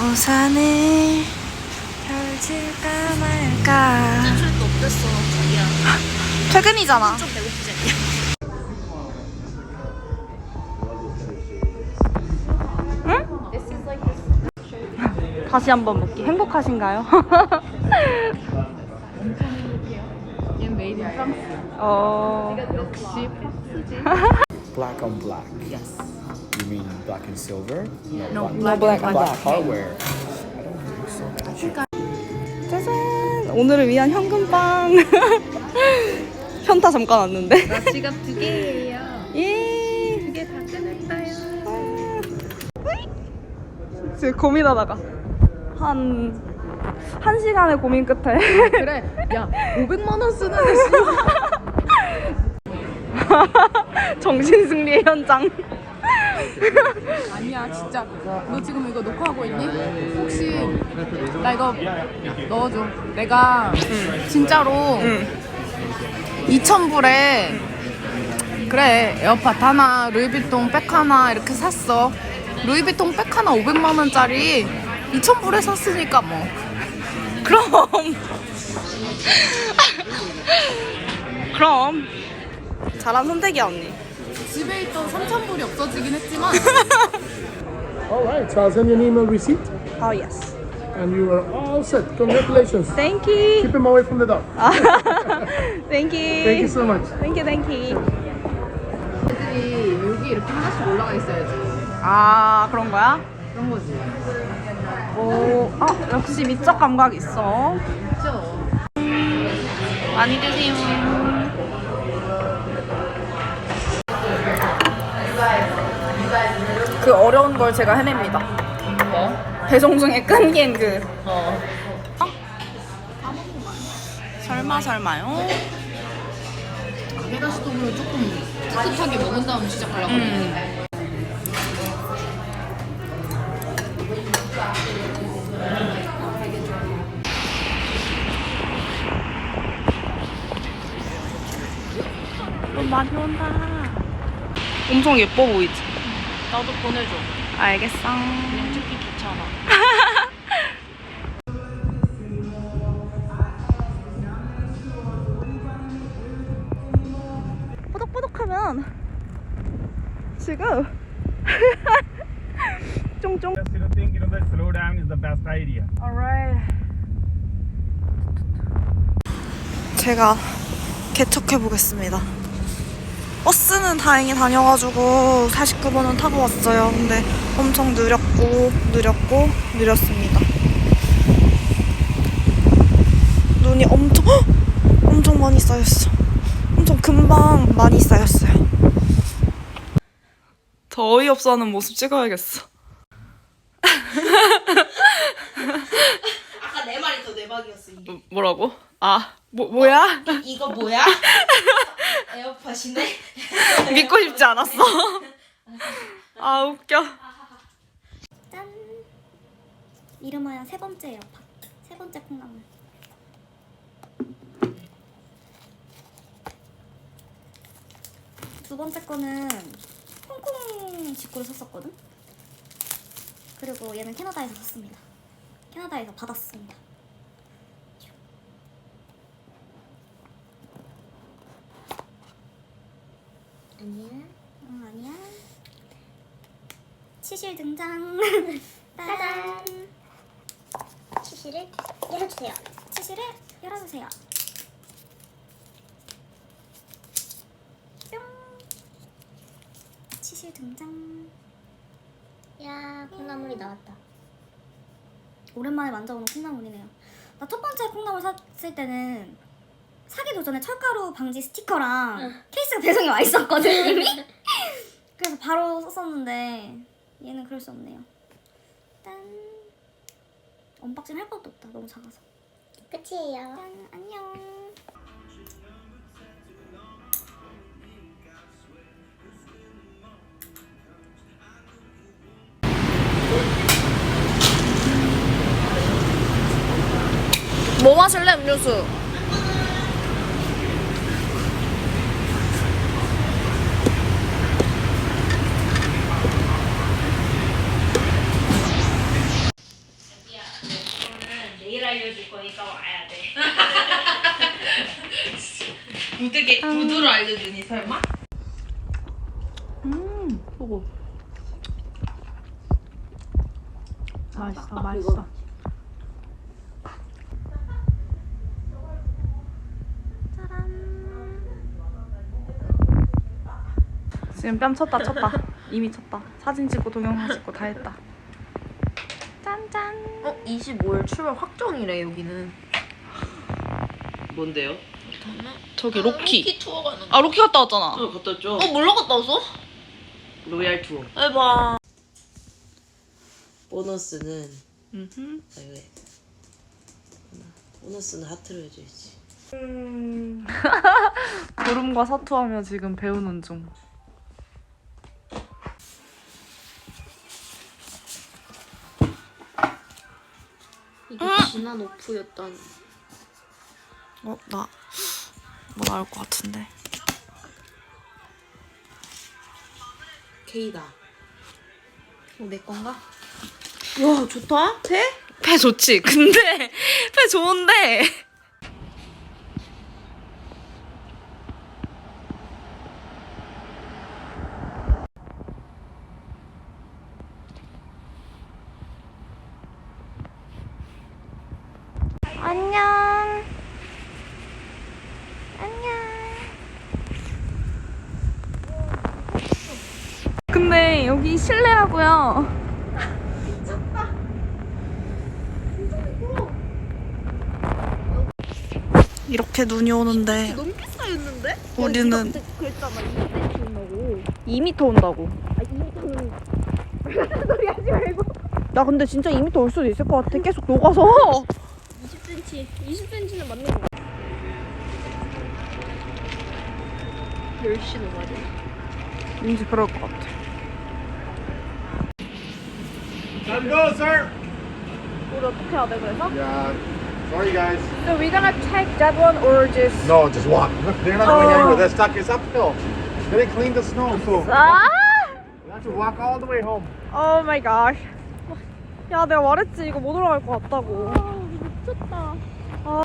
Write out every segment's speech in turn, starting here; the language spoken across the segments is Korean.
우산을 펼칠까 말까. 술도 없댔어 자기야. 퇴근이잖아. 좀 다시 한번 먹기 행복하신가요? 얘는 메이드 인 프랑스 어... 역시 프랑스지 Black on black. Yes. You mean black and silver? No, black, black and black hardware. I don't think so. 짜잔 오늘을 위한 현금빵 현타 잠깐 왔는데 나 지갑 두 개예요 예 두 개 다 끊었어요 지금 고민하다가 한... 한 시간의 고민 끝에. 그래. 야 500만 원 쓰는데 씨. 정신 승리의 현장. 아니야 진짜. 너 지금 이거 녹화하고 있니? 혹시 나 이거 넣어줘. 내가 진짜로 2,000불에 그래 에어팟 하나 루이비통 백 하나 이렇게 샀어. 루이비통 백 하나 500만 원짜리 2,000불에 샀으니까 뭐 그럼 그럼 잘한 선택이야 언니 집에 있던 3,000불이 없어지긴 했지만 All right, so I'll send you an email receipt, 어 예스 and you are all set. Congratulations. Thank you Keep him away from the dog. Thank you Thank you so much. Thank you Thank you 애들이 여기 이렇게 하나씩 올라가 있어야지 아 그런 거야? 그런 거지 오, 아 역시 미적 감각 있어 많이 드세요 그 어려운 걸 제가 해냅니다 뭐? 배송 중에 끊긴 그 어 설마 설마요? 가게다시동을 조금 따뜻하게 먹은 다음 시작하려고 음. 돈 많이 온다 엄청 예뻐 보이지? 나도 보내줘 알겠어 그냥 찍기 귀찮아 뽀득뽀득하면 지금 쫑쫑 slow down is the best idea. alright 제가 개척해 보겠습니다 버스는 다행히 다녀가지고 49번은 타고 왔어요 근데 엄청 느렸고 느렸고 느렸습니다 눈이 엄청 헉! 엄청 많이 쌓였어 엄청 금방 많이 쌓였어요 더 어이없어 하는 모습 찍어야겠어 아까 내 말이 더 대박이었어 이게. 뭐, 뭐라고? 아 뭐, 뭐야? 이거 뭐야? 에어팟이네? 믿고 싶지 않았어. 아 웃겨. 짠! 이름하여 세 번째 에어팟. 세 번째 콩나물. 두 번째 거는 홍콩 직구로 샀었거든? 그리고 얘는 캐나다에서 샀습니다. 캐나다에서 받았습니다. 아니야. 응, 아니야. 치실 등장. 따단. 치실을 열어주세요. 치실을 열어주세요. 뿅. 치실 등장. 야, 콩나물이 나왔다. 오랜만에 만져보는 콩나물이네요. 나 첫 번째 콩나물 샀을 때는 사기도 전에 철가루 방지 스티커랑 케이스가 배송이 와 있었거든 이미. 그래서 바로 썼었는데 얘는 그럴 수 없네요. 짠. 언박싱 할 것도 없다. 너무 작아서. 끝이에요. 짠. 안녕. 뭐 마실래 음료수? 부드게 부드로 알려주니 설마? 보고. 맛있어, 맛있어. 지금 뺨 쳤다 쳤다 이미 쳤다 사진 찍고 동영상 찍고 다 했다 짠짠 어 25일 출발 확정이래 여기는. 뭔데요? 저기 로키 로키 투어 가는. 아 로키 갔다 왔잖아 어 갔다 왔죠. 어 몰라 갔다 왔어? 로얄 투어. 대박 보너스는 음흠. 아 왜? 보너스는 하트를 해줘야지. 보름과 사투하며 지금 배우는 중 이게 진한 오프였다니. 어, 나, 뭐 나올 것 같은데. K다. 어, 내 건가? 와 좋다. 배? 배 좋지. 근데, 배 좋은데. 근데 여기 실내라고요. 이렇게 눈이 오는데 너무 비싸였는데? 우리는 그랬잖아 2cm 온다고 2m 온다고. 아 2m는 나 근데 진짜 2m 올 수도 있을 것 같아. 계속 녹아서. 20cm 20cm는 맞는 거 같아 10시 넘어야 돼. 왠지 그럴 것 같아. Let him go, sir. 우리 어떻게 하대 그래서? Yeah. Sorry, guys. So we gonna take that one or just? No, just walk. Look, they're not going anywhere. They're stuck. It's uphill. They didn't clean the snow, so. 아! You have to walk all the way home. Oh my gosh. 야, 내가 말했지 이거 못 올라갈 것 같다고. 아, 미쳤다. 아.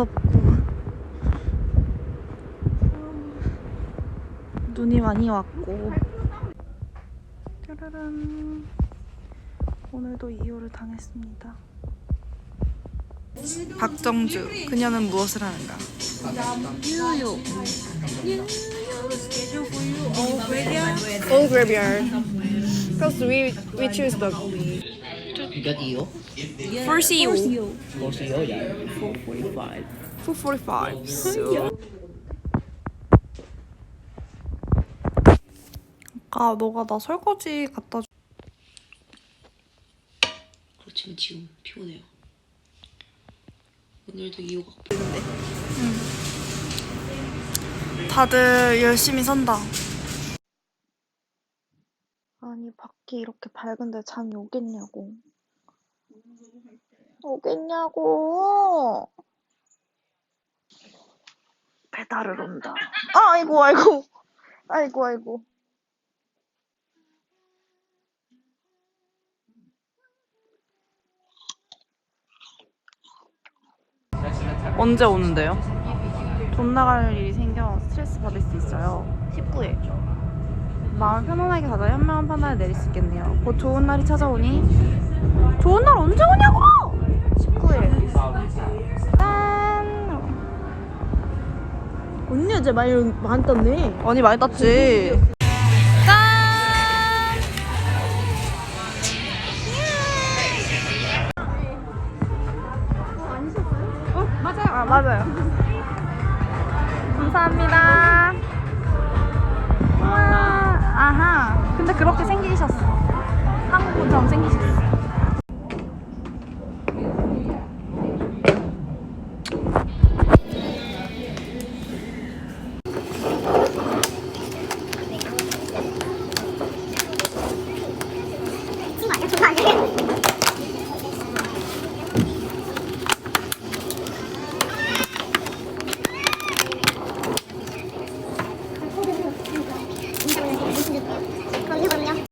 무 무섭고. 눈이 많이 왔고. 짜라란. 오늘도 이효를 당했습니다. 박정주, 그녀는 무엇을 하는가? All graveyard. Because we we choose the You got EO? first EU. Or CO, yeah. 445. 445. So 아까 너가 나 설거지 갖다 줘. 그렇지만 지금 피곤해요. 오늘도 이유가 다들 열심히 산다. 아니 밖이 이렇게 밝은데 잠이 오겠냐고. 오겠냐고. 배달을 온다. 아, 아이고 아이고. 아이고 아이고. 언제 오는데요? 돈 나갈 일이 생겨 스트레스 받을 수 있어요. 19일. 마음 편안하게 가자 현명한 판단을 내릴 수 있겠네요. 곧 좋은 날이 찾아오니 좋은 날 언제 오냐고! 19일. 짠! 언니 어제 많이 많이 떴네. 언니 많이 땄지.